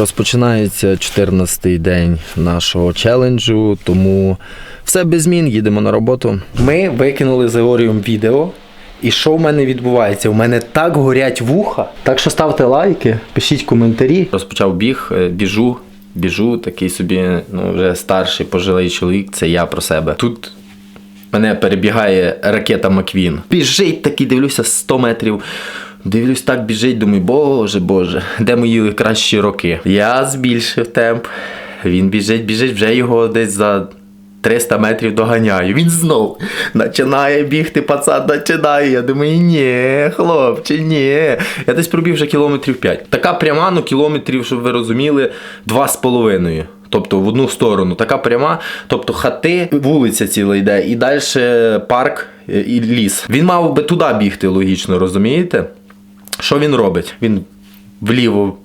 Розпочинається 14-й день нашого челенджу, тому все без змін, їдемо на роботу. Ми викинули з Еоріум відео. І що в мене відбувається? У мене так горять вуха. Так що ставте лайки, пишіть коментарі. Розпочав біг, е, біжу, біжу, такий собі, ну вже старший пожилий чоловік, це я про себе. Тут Мене перебігає ракета Маквін. Біжить такий, дивлюся 100 метрів. Дивлюсь, так біжить, думаю, боже, боже, де мої кращі роки? Я збільшив темп. Він біжить, біжить, вже його десь за 300 метрів доганяю. Він знов починає бігти, пацан починає. Я думаю, ні, хлопче, ні. Я десь пробіг вже кілометрів 5. Така пряма, ну кілометрів, щоб ви розуміли, 2,5. Тобто в одну сторону, така пряма, тобто хати, вулиця ціла йде, і далі парк е, і ліс. Він мав би туди бігти, логічно, розумієте? Що він робить? Він вліво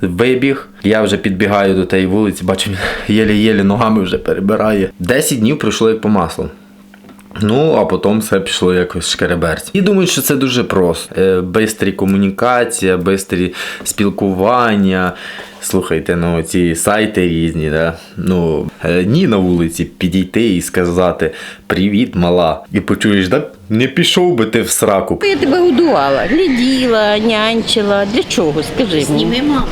вибіг. Я вже підбігаю до тієї вулиці, бачу, він єлі-єлі ногами вже перебирає. 10 днів пройшло як по маслу. Ну, а потім все пішло якось шкереберць. І думаю, що це дуже просто. Е, Бистрі комунікація, бистрі спілкування. Слухайте, ну ці сайти різні, да? ну е, ні на вулиці підійти і сказати Привіт, мала. І почуєш, да? Не пішов би ти в сраку. Я тебе годувала, гляділа, нянчила. Для чого? Скажи мені. Маму.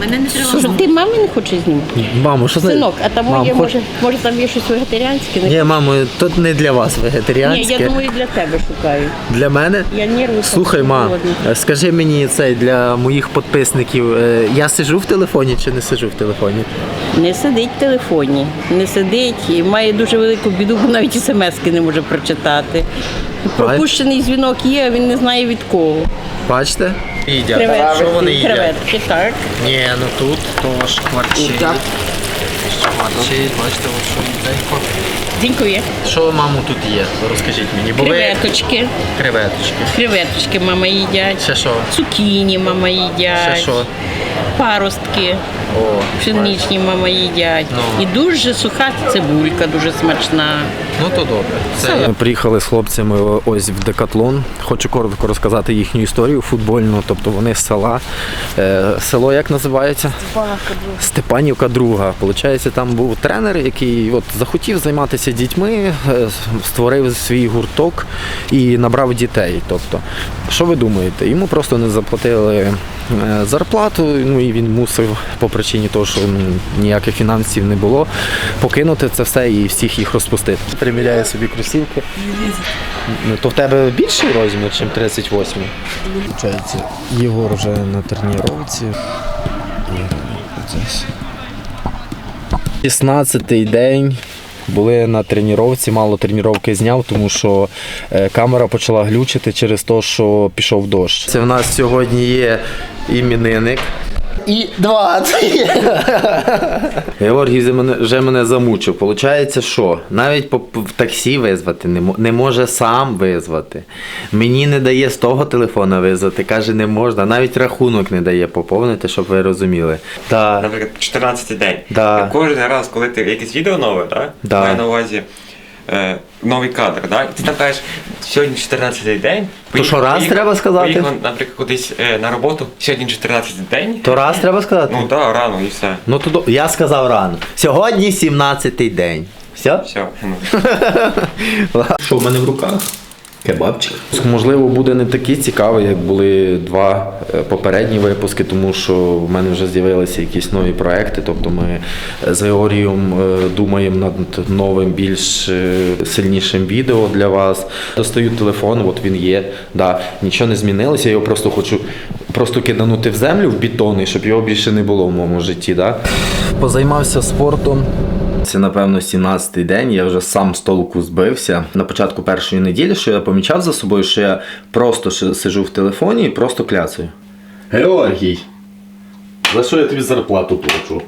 Мене не треба Що, ти мамі не хочеш знімати? Мамо, що за Синок, а там Мам, є, хоч- може, може там є щось вегетаріанське? Не- Ні, мамо, тут не для вас Ні, вегетаріанське. я думаю, для тебе шукаю. Для мене. Я нервую. Слухай, мам, скажи мені це для моїх підписників. е, Я сиджу в телефоні чи не сиджу в телефоні? Не сидить в телефоні, не сидить і має дуже велику біду, бо навіть смски не може прочитати. Пропущений дзвінок є, а він не знає від кого. Бачите? Креветки, їдять? креветки, так. Ні, ну тут тож шкварчить. Шкварчить, бачите, от що їденько. Дякую. Що, маму тут є? Розкажіть мені, бо ви Креветочки. креветочки. Креветочки мама їдять. Ще що? Цукіні мама їдять. Ще що? Паростки. О, Пшеничні мама їдять. Ну. І дуже суха цибулька, дуже смачна. Ну то добре. Ми приїхали з хлопцями ось в Декатлон. Хочу коротко розказати їхню історію футбольну. Тобто вони з села. Е, село як називається? Степанівка друга. Получається, там був тренер, який от захотів займатися дітьми, е, створив свій гурток і набрав дітей. Тобто, що ви думаєте? Йому просто не заплатили е, зарплату, ну і він мусив по причині того, що ну, ніяких фінансів не було, покинути це все і всіх їх розпустити. Приміряє собі кросівки. Ну, то в тебе більший розмір, ніж 38. Получається, Єгор вже на тренувці. 16-й день. Були на тренувці, мало тренування зняв, тому що е, камера почала глючити через те, що пішов дощ. Це в нас сьогодні є іменинник. І 20. Георгій вже мене, замучив. Получається, що навіть в таксі визвати не, не може сам визвати. Мені не дає з того телефона визвати, каже, не можна. Навіть рахунок не дає поповнити, щоб ви розуміли. Наприклад, 14 день. Да. Кожен раз, коли ти якесь відео нове, да? Да. маю на увазі е, новий кадр, да? і ти там кажеш, сьогодні 14 день. То що, раз треба сказати? Поїхав, наприклад, кудись е, на роботу, сьогодні 14 день. то раз треба сказати? Ну так, да, рано і все. Ну то до- я сказав рано. Сьогодні 17-й день. Все? Все. Ну. Що в мене в руках? Кебабчик. Можливо, буде не такий цікавий, як були два е, попередні випуски, тому що в мене вже з'явилися якісь нові проекти. Тобто ми з Георгієм е, думаємо над новим, більш е, сильнішим відео для вас. Достаю телефон, от він є. Да, нічого не змінилося, я його просто хочу просто киданути в землю в бетон, щоб його більше не було в моєму житті. Да? Позаймався спортом. Це, напевно, 17-й день. Я вже сам з толку збився. На початку першої неділі, що я помічав за собою, що я просто сижу в телефоні і просто кляцаю. Георгій, за що я тобі зарплату плачу?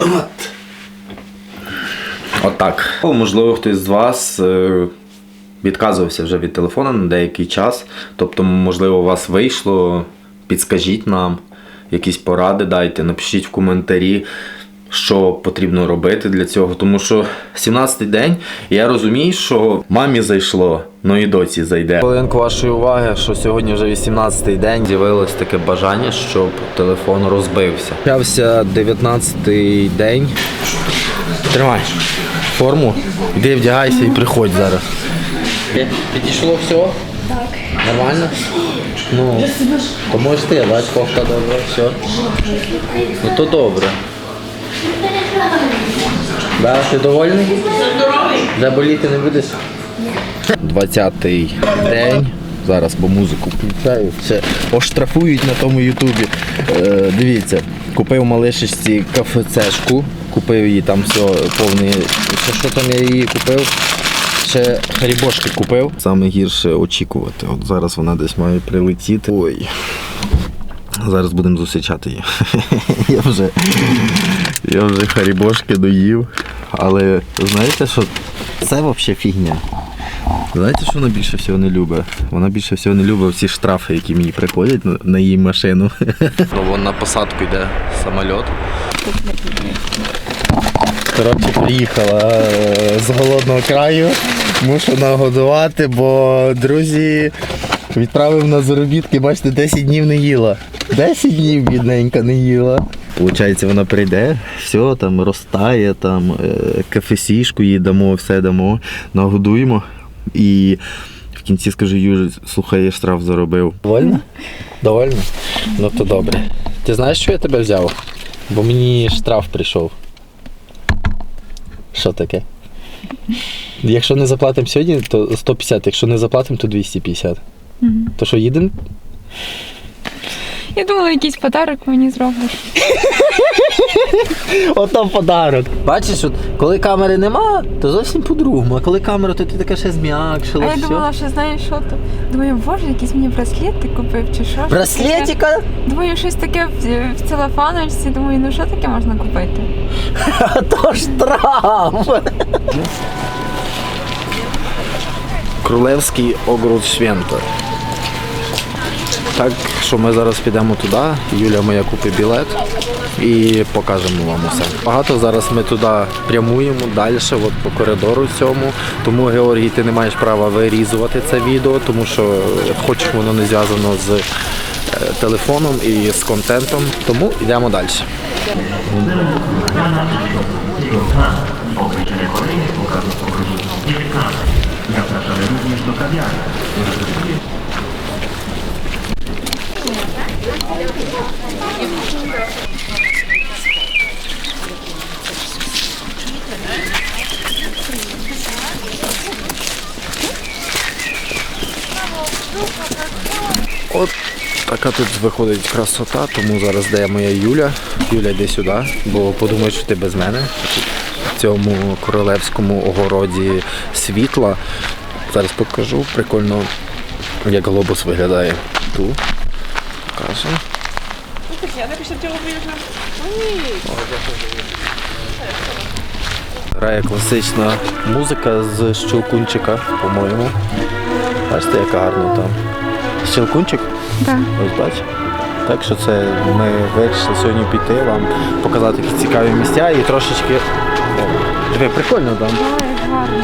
От. Отак. От Можливо, хтось з вас е, відказувався вже від телефона на деякий час. Тобто, можливо, у вас вийшло, підскажіть нам, якісь поради дайте, напишіть в коментарі. Що потрібно робити для цього. Тому що 17-й день, я розумію, що мамі зайшло, ну і доці зайде. Хвилинку вашої уваги, що сьогодні вже 18-й день з'явилось таке бажання, щоб телефон розбився. Почався 19-й день. Тримай форму, іди вдягайся і приходь зараз. Підійшло все? Так. Нормально? Ну, то можеш ти, бач, кофта добре, все. Ну то добре. Да, ти довольний? Да, боліти не будеш? 20-й день. Зараз бо музику включаю. Ще оштрафують на тому ютубі. Е, дивіться, купив малишечці кафецешку, купив її там все повний. Що, що там я її купив? Ще харібошки купив. Саме гірше очікувати. От зараз вона десь має прилетіти. Ой. Зараз будемо зустрічати її. я вже, я вже харібошки доїв. Але знаєте, що це взагалі фігня. Знаєте, що вона більше всього не любить? Вона більше всього не любить всі штрафи, які мені приходять на, її машину. Ну, вон на посадку йде самоліт. Коротше, приїхала е, з голодного краю. Мушу нагодувати, бо друзі відправив на заробітки, бачите, 10 днів не їла. 10 днів бідненька не їла. Получається, вона прийде, все там розтає, там е, кафесішку їй дамо, все дамо, нагодуємо. І в кінці скажу, Юрій, слухай, я штраф заробив. Довольно? Довольно? Ну то добре. Ти знаєш, що я тебе взяв? Бо мені штраф прийшов. Що таке? Якщо не заплатимо сьогодні, то 150, якщо не заплатимо, то 250. То що, їдемо? Я думала, якийсь подарок мені зроблять. Ото подарок. Бачиш, от, коли камери нема, то зовсім по-другому. А коли камера, то ти така ще зм'якшила. А я все. думала, що знаєш що то. Думаю, боже, якийсь мені браслет ти купив чи що? Браслетика? Думаю, щось таке в, в целофаночці. Думаю, ну що таке можна купити? А то штраф. Крулевський огород Швента. Так що ми зараз підемо туди, Юля моя купить білет і покажемо вам усе. Багато зараз ми туди прямуємо далі, от по коридору цьому. Тому Георгій, ти не маєш права вирізувати це відео, тому що хоч воно не зв'язано з е, телефоном і з контентом. Тому йдемо далі. От така тут виходить красота, тому зараз де моя Юля. Юля, йди сюди, бо подумають, що ти без мене. В цьому королевському огороді світла. Зараз покажу прикольно, як глобус виглядає. Тут. Покажу. Грає класична музика з Щелкунчика, по-моєму. Бачите, яка гарна там. Щелкунчик? Так. Ось бач. Так що це ми вирішили сьогодні піти вам показати такі цікаві місця і трошечки. О, диви, прикольно там. Ой, гарно.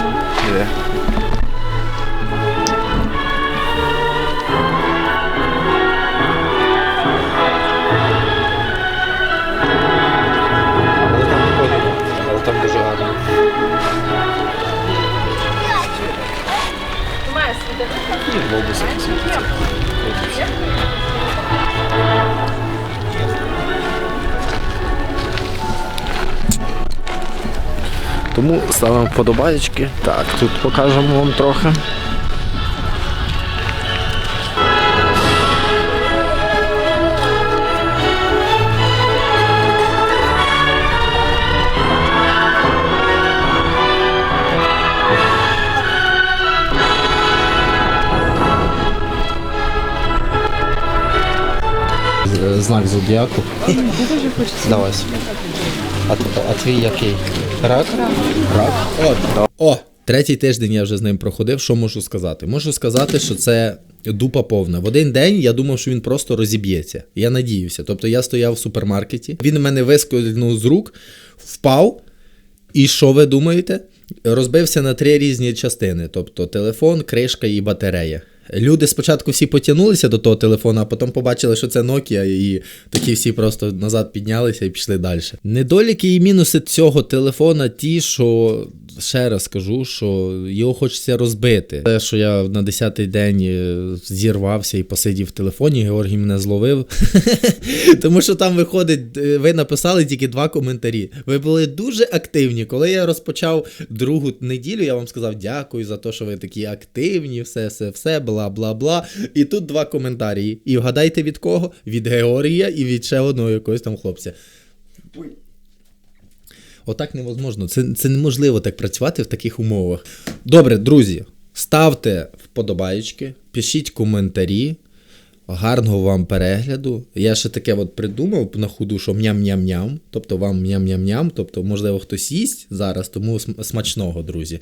Тому ставимо вподобаєчки. Так, тут покажемо вам трохи. Знак зодіаку. Давай. А, а твій який? Рак? Рак. Рак? О, Третій тиждень я вже з ним проходив. Що можу сказати? Можу сказати, що це дупа повна. В один день я думав, що він просто розіб'ється. Я надіюся. Тобто я стояв в супермаркеті, він мене вискользнув з рук, впав. І що ви думаєте? Розбився на три різні частини: тобто телефон, кришка і батарея. Люди спочатку всі потягнулися до того телефона, а потім побачили, що це Nokia, і такі всі просто назад піднялися і пішли далі. Недоліки і мінуси цього телефона ті, що ще раз скажу, що його хочеться розбити. Те, що я на 10-й день е, зірвався і посидів в телефоні, Георгій мене зловив. Тому що там виходить, е, ви написали тільки два коментарі. Ви були дуже активні. Коли я розпочав другу неділю, я вам сказав дякую за те, що ви такі активні, все, все, все, бла, бла, бла. І тут два коментарі. І вгадайте від кого? Від Георгія і від ще одного якогось там хлопця. Отак невозможно. Це, це неможливо так працювати в таких умовах. Добре, друзі, ставте вподобайки, пишіть коментарі. Гарного вам перегляду. Я ще таке от придумав на ходу, що м'ям-ням-ням. Тобто вам м'ям-ням-ням. Тобто, можливо, хтось їсть зараз, тому см- смачного, друзі.